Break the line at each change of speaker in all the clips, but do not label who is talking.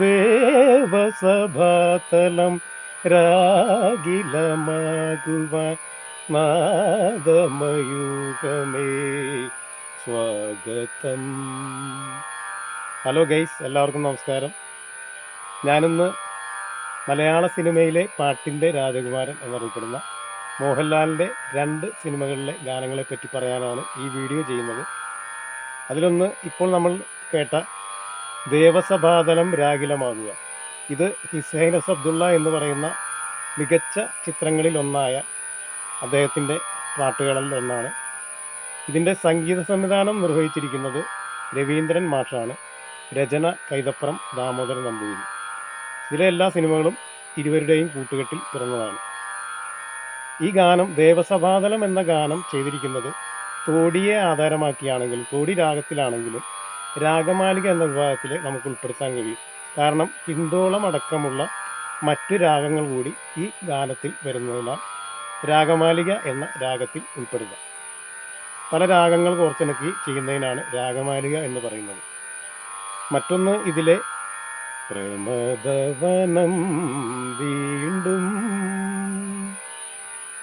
ദേവസഭാതലം രാഗിലമാകുവാൻ നാദമയൂകമേ സ്വാഗതം. Hello guys എല്ലാവർക്കും നമസ്കാരം. ഞാനിന്ന് മലയാള സിനിമയിലെ പാട്ടിന്റെ രാജകുമാരൻ എന്നറിയപ്പെടുന്ന മോഹൻലാലിന്റെ രണ്ട് സിനിമകളിലെ ഗാനങ്ങളെ പറ്റി പറയാനാണ് ഈ വീഡിയോ ചെയ്യുന്നത്. അതിലൊന്ന് ഇപ്പോൾ നമ്മൾ കേട്ട ദേവസഭാതലം രാഗിലമാകുക. ഇത് ഹിസൈനസ് അബ്ദുള്ള എന്ന് പറയുന്ന മികച്ച ചിത്രങ്ങളിലൊന്നായ അദ്ദേഹത്തിന്റെ പാട്ടുകളിൽ ഒന്നാണ്. ഇതിന്റെ സംഗീത സംവിധാനം നിർവഹിച്ചിരിക്കുന്നത് രവീന്ദ്രൻ മാഷാണ്. രചന കൈതപ്രം ദാമോദരൻ നമ്പൂതിരി. ഇതിലെ എല്ലാ സിനിമകളും ഇരുവരുടെയും കൂട്ടുകെട്ടിൽ പിറന്നതാണ്. ഈ ഗാനം ദേവസഭാതലം എന്ന ഗാനം ചെയ്തിരിക്കുന്നത് തോടിയെ ആധാരമാക്കിയാണെങ്കിലും തോടി രാഗത്തിലാണെങ്കിലും രാഗമാലിക എന്ന വിഭാഗത്തിൽ നമുക്ക് ഉൾപ്പെടുത്താൻ കഴിയും. കാരണം ഹിന്ദോളം അടക്കമുള്ള മറ്റു രാഗങ്ങൾ കൂടി ഈ ഗാനത്തിൽ വരുന്നതിനാൽ രാഗമാലിക എന്ന രാഗത്തിൽ ഉൾപ്പെടുക. പല രാഗങ്ങൾ കോർത്തിണക്കി ചെയ്യുന്നതിനാണ് രാഗമാലിക എന്ന് പറയുന്നത്. മറ്റൊന്ന് ഇതിലെ പ്രമദവനം വീണ്ടും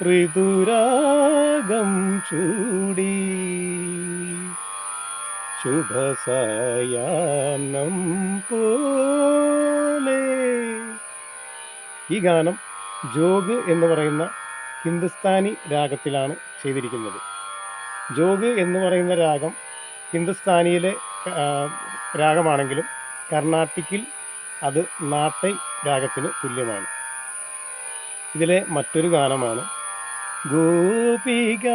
ഋതുരാഗം ചൂടി ശുഭസായാനം പോലെ. ഈ ഗാനം ജോഗ് എന്ന് പറയുന്ന ഹിന്ദുസ്ഥാനി രാഗത്തിലാണ് ചെയ്തിരിക്കുന്നത്. ജോഗ് എന്ന് പറയുന്ന രാഗം ഹിന്ദുസ്ഥാനിയിലെ രാഗമാണെങ്കിലും കർണാട്ടിക്കിൽ അത് നാട്ടൈ രാഗത്തിന് തുല്യമാണ്. ഇതിലെ മറ്റൊരു ഗാനമാണ് ഗോപിക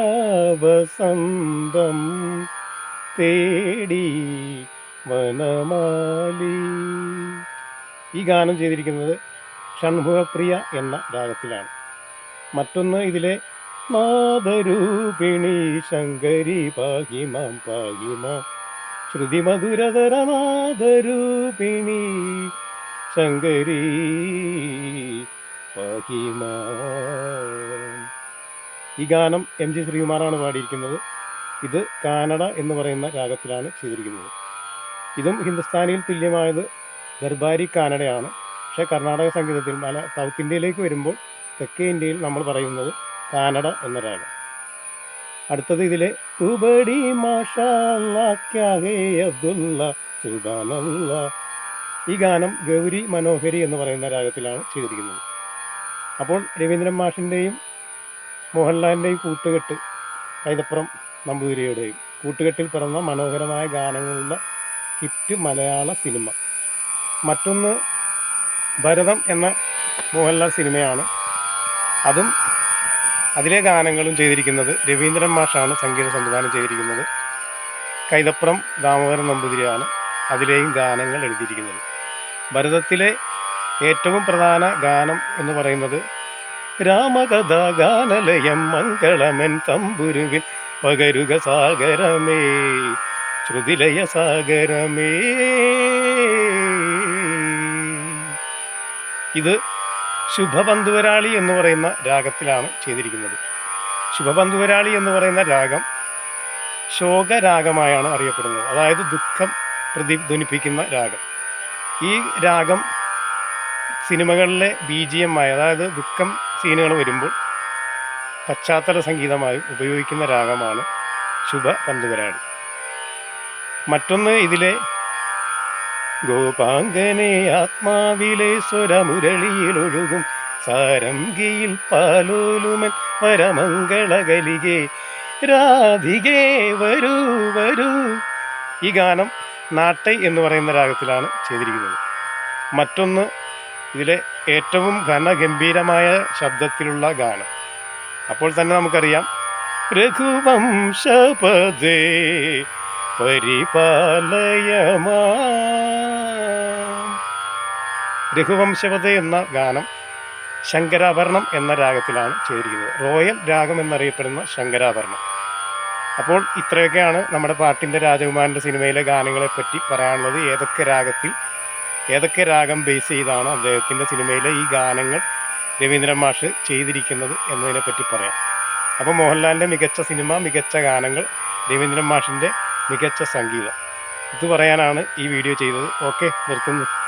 വസന്തം തേടി വനമാലി. ഈ ഗാനം ചെയ്തിരിക്കുന്നത് ഷൺമുഖപ്രിയ എന്ന രാഗത്തിലാണ് മറ്റൊന്ന് ഇതിലെ നാദരൂപിണി ശങ്കരി പാഹിമാം പാഹിമാം. ശ്രുതിമധുരതര നാദരൂപിണി ശങ്കരി പാഹിമാം. ഈ ഗാനം എം ജി ശ്രീകുമാറാണ് പാടിയിരിക്കുന്നത്. ഇത് കാനഡ എന്ന് പറയുന്ന രാഗത്തിലാണ് ചെയ്തിരിക്കുന്നത്. ഇതും ഹിന്ദുസ്ഥാനിയിൽ തുല്യമായത് ദർബാരി കാനഡയാണ്. പക്ഷേ കർണാടക സംഗീതത്തിൽ മല സൗത്ത് ഇന്ത്യയിലേക്ക് വരുമ്പോൾ തെക്കേ ഇന്ത്യയിൽ നമ്മൾ പറയുന്നത് കാനഡ എന്ന രാഗം അടുത്തത് ഇതിലെ തുബടി മാഷാഹേ അബ്ദുള്ള ഈ ഗാനം ഗൗരി മനോഹരി എന്ന് പറയുന്ന രാഗത്തിലാണ് ചെയ്തിരിക്കുന്നത്. അപ്പോൾ രവീന്ദ്രൻ മാഷിന്റെയും മോഹൻലാലിന്റെയും കൂട്ടുകെട്ട് കൈതപ്പുറം നമ്പൂതിരിയുടെയും കൂട്ടുകെട്ടിൽ പിറന്ന മനോഹരമായ ഗാനങ്ങളുള്ള ഹിറ്റ് മലയാള സിനിമ. മറ്റൊന്ന് ഭരതം എന്ന മോഹൻലാൽ സിനിമയാണ്. അതും അതിലെ ഗാനങ്ങളും ചെയ്തിരിക്കുന്നത് രവീന്ദ്രൻ മാഷാണ് സംഗീത സംവിധാനം ചെയ്തിരിക്കുന്നത്. കൈതപ്പുറം ദാമോദരൻ നമ്പൂതിരിയാണ് അതിലെയും ഗാനങ്ങൾ എഴുതിയിരിക്കുന്നത്. ഭരതത്തിലെ ഏറ്റവും പ്രധാന ഗാനം എന്ന് പറയുന്നത് രാമകഥാ ഗാനലയം മംഗളമൻ തമ്പുരുവിൽ പകരുക സാഗരമേ ശ്രുതിലയ സാഗരമേ. ഇത് ശുഭബന്ധുവരാളി എന്ന് പറയുന്ന രാഗത്തിലാണ് ചെയ്തിരിക്കുന്നത്. ശുഭബന്ധുവരാളി എന്ന് പറയുന്ന രാഗം ശോകരാഗമായാണ് അറിയപ്പെടുന്നത്. അതായത് ദുഃഖം പ്രതിധ്വനിപ്പിക്കുന്ന രാഗം. ഈ രാഗം സിനിമകളിലെ ബി ജി എം ആയി അതായത് ദുഃഖം സീനുകൾ വരുമ്പോൾ പശ്ചാത്തല സംഗീതമായി ഉപയോഗിക്കുന്ന രാഗമാണ് ശുഭ പന്തുവരാളി മറ്റൊന്ന് ഇതിലെ ഗോപാങ്കനെ ആത്മാവിലെ സ്വരമുരളിയിലൊഴുകും സാരംഗിയിൽ പാലോലുമൻ വരമംഗളകലികെ. രാധികേ വരൂ വരൂ. ഈ ഗാനം നാട്ടൈ എന്ന് പറയുന്ന രാഗത്തിലാണ് ചെയ്തിരിക്കുന്നത്. മറ്റൊന്ന് ഇതിലെ ഏറ്റവും ഘനഗംഭീരമായ ശബ്ദത്തിലുള്ള ഗാനം. അപ്പോൾ തന്നെ നമുക്കറിയാം. രഘുവംശപദേ പരിപാലയമാ. രഘുവംശപദ എന്ന ഗാനം ശങ്കരാഭരണം എന്ന രാഗത്തിലാണ് ചേരുന്നത്. റോയൽ രാഗം എന്നറിയപ്പെടുന്ന ശങ്കരാഭരണം. അപ്പോൾ ഇത്രയൊക്കെയാണ് നമ്മുടെ പാട്ടിന്റെ രാജകുമാരന്റെ സിനിമയിലെ ഗാനങ്ങളെപ്പറ്റി പറയാനുള്ളത്. ഏതൊക്കെ രാഗത്തിൽ ഏതൊക്കെ രാഗം ബേസ് ചെയ്താണ് അദ്ദേഹത്തിന്റെ സിനിമയിലെ ഈ ഗാനങ്ങൾ രവീന്ദ്രൻ മാഷ് ചെയ്തിരിക്കുന്നത് എന്നതിനെ പറ്റി പറയാം. അപ്പോൾ മോഹൻലാലിന്റെ മികച്ച സിനിമ മികച്ച ഗാനങ്ങൾ രവീന്ദ്രൻ മാഷിന്റെ മികച്ച സംഗീതം. ഇത് പറയാനാണ് ഈ വീഡിയോ ചെയ്തത്. ഓക്കെ നിർത്തുന്നു.